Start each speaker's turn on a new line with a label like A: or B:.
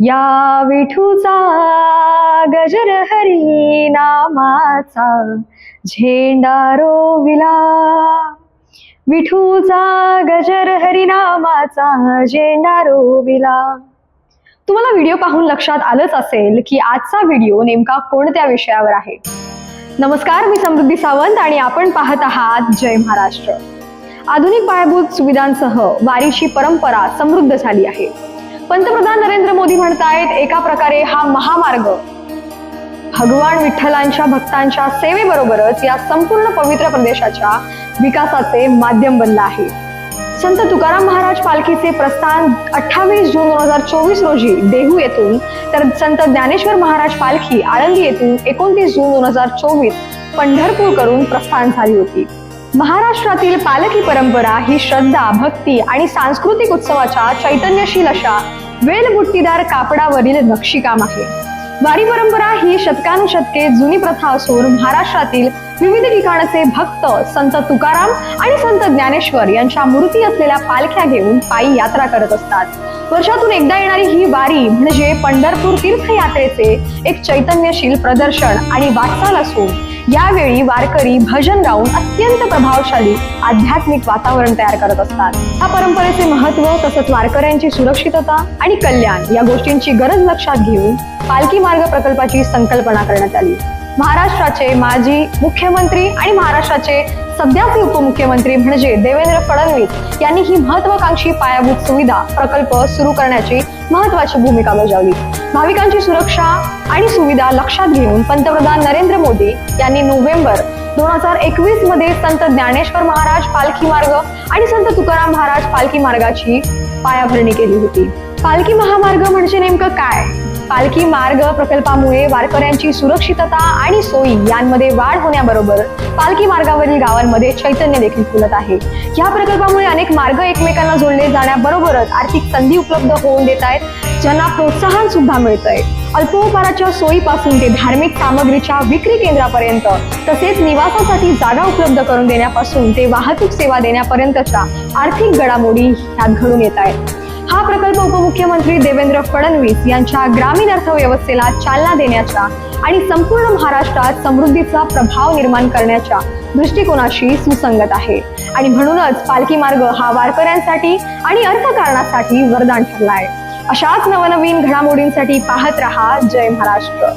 A: या विठूचा गजर हरी नामाचा झेंडा रोविला. विठूचा गजर हरी नामाचा झेंडा रोविला. तुम्हाला व्हिडिओ पाहून लक्षात आलंच असेल की आजचा व्हिडिओ नेमका कोणत्या विषयावर आहे? नमस्कार मी समृद्धी सावंत आणि आपण पाहत आहात जय महाराष्ट्र. आधुनिक पायाभूत सुविधांसह वारीची परंपरा समृद्ध झाली आहे. पंतप्रधान नरेंद्र मोदी म्हणतायत एका प्रकारे हा महामार्ग भगवान विठ्ठलांच्या भक्तांच्या सेवेबरोबरच या संपूर्ण पवित्र प्रदेशाच्या विकासाचे माध्यम बनला आहे. संत तुकाराम महाराज पालखीचे प्रस्थान अठ्ठावीस जून दोन हजार चोवीस रोजी देहू येथून तर संत ज्ञानेश्वर महाराज पालखी आळंदी येथून एकोणतीस जून दोन हजार चोवीस पंढरपूर करून प्रस्थान झाली होती. महाराष्ट्रातील पालखी परंपरा ही श्रद्धा भक्ती आणि सांस्कृतिक उत्सवाच्या चैतन्यशील अशा वेलबुट्टीदार कापडावरील नक्षीकाम आहे. वारी परंपरा ही शतकानुशतके जुनी प्रथा असून महाराष्ट्रातील विविध ठिकाणचे भक्त संत तुकाराम आणि संत ज्ञानेश्वर यांच्या मूर्ती असलेल्या पालख्या घेऊन पायी यात्रा करत असतात. वर्षातून एकदा येणारी ही वारी म्हणजे पंढरपूर तीर्थयात्रेचे एक चैतन्यशील प्रदर्शन आणि वाटचाल असून यावेळी वारकरी भजन गाऊन अत्यंत प्रभावशाली आध्यात्मिक वातावरण तयार करत असतात. या परंपरेचे महत्त्व तसंच वारकऱ्यांची सुरक्षितता आणि कल्याण या गोष्टींची गरज लक्षात घेऊन पालखी मार्ग प्रकल्पाची संकल्पना करण्यात आली. महाराष्ट्राचे माजी मुख्यमंत्री आणि महाराष्ट्राचे सध्याचे उपमुख्यमंत्री म्हणजे देवेंद्र फडणवीस यांनी ही महत्वाकांक्षी पायाभूत सुविधा प्रकल्प सुरू करण्याची महत्वाची भूमिका बजावली. भाविकांची सुरक्षा आणि सुविधा लक्षात घेऊन पंतप्रधान नरेंद्र मोदी यांनी नोव्हेंबर दोन हजार एकवीसमध्ये संत ज्ञानेश्वर महाराज पालखी मार्ग आणि संत तुकाराम महाराज पालखी मार्गाची पायाभरणी केली होती. पालखी महामार्ग म्हणजे नेमकं काय? पालखी मार्ग प्रकल्पामुळे वारकऱ्यांची सुरक्षितता आणि सोयी यांमध्ये वाढ होण्याबरोबर पालखी मार्गावरील गावांमध्ये चैतन्य देखील फुलत आहे. या प्रकल्पामुळे अनेक मार्ग एकमेकांना जोडले जाण्याबरोबरच आर्थिक संधी उपलब्ध होऊन देत आहेत ज्यांना प्रोत्साहन सुद्धा मिळतंय. अल्पोपहाराच्या सोयीपासून ते धार्मिक सामग्रीच्या विक्री केंद्रापर्यंत तसेच निवासासाठी जागा उपलब्ध करून देण्यापासून ते वाहतूक सेवा देण्यापर्यंतच्या आर्थिक घडामोडी ह्यात घडून येत आहेत. हा प्रकल्प उपमुख्यमंत्री देवेंद्र फडणवीस यांच्या ग्रामीण अर्थव्यवस्थेला चालना देण्याच्या आणि संपूर्ण महाराष्ट्रात समृद्धीचा प्रभाव निर्माण करण्याच्या दृष्टिकोनाशी सुसंगत आहे. आणि म्हणूनच पालखी मार्ग हा वारकऱ्यांसाठी आणि अर्थकारणासाठी वरदान ठरला आहे अशाच नवनवीन घडामोडींसाठी पाहत रहा जय महाराष्ट्र.